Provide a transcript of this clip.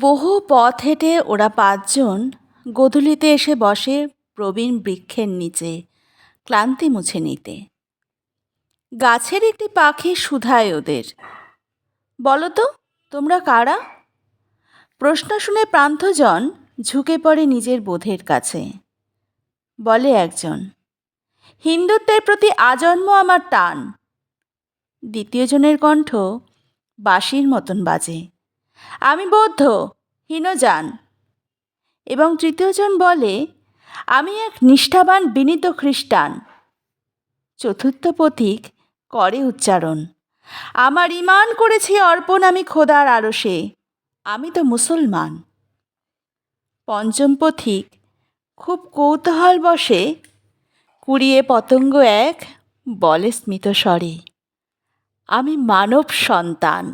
বহু পথ হেঁটে ওরা পাঁচজন গোধূলিতে এসে বসে প্রবীণ বৃক্ষের নিচে ক্লান্তি মুছে নিতে। গাছের একটি পাখি শুধায় ওদের। বলো তো তোমরা কারা? প্রশ্ন শুনে প্রান্তজন ঝুঁকে পড়ে নিজের বোধের কাছে। বলে একজন, হিন্দুত্বের প্রতি আজন্ম আমার টান। দ্বিতীয়জনের কণ্ঠ বাঁশির মতন বাজে। আমি বৌদ্ধ হীনযান এবং তৃতীয়জন বলে, আমি এক নিষ্ঠাবান বিনীত খ্রিস্টান। চতুর্থ পথিক করে উচ্চারণ, আমার ইমান করেছি অর্পণ আমি খোদার আরশে, আমি তো মুসলমান। পঞ্চম পথিক খুব কৌতূহল বসে, কুড়িয়ে পতঙ্গ এক বলে স্মিত স্বরে, আমি মানব সন্তান।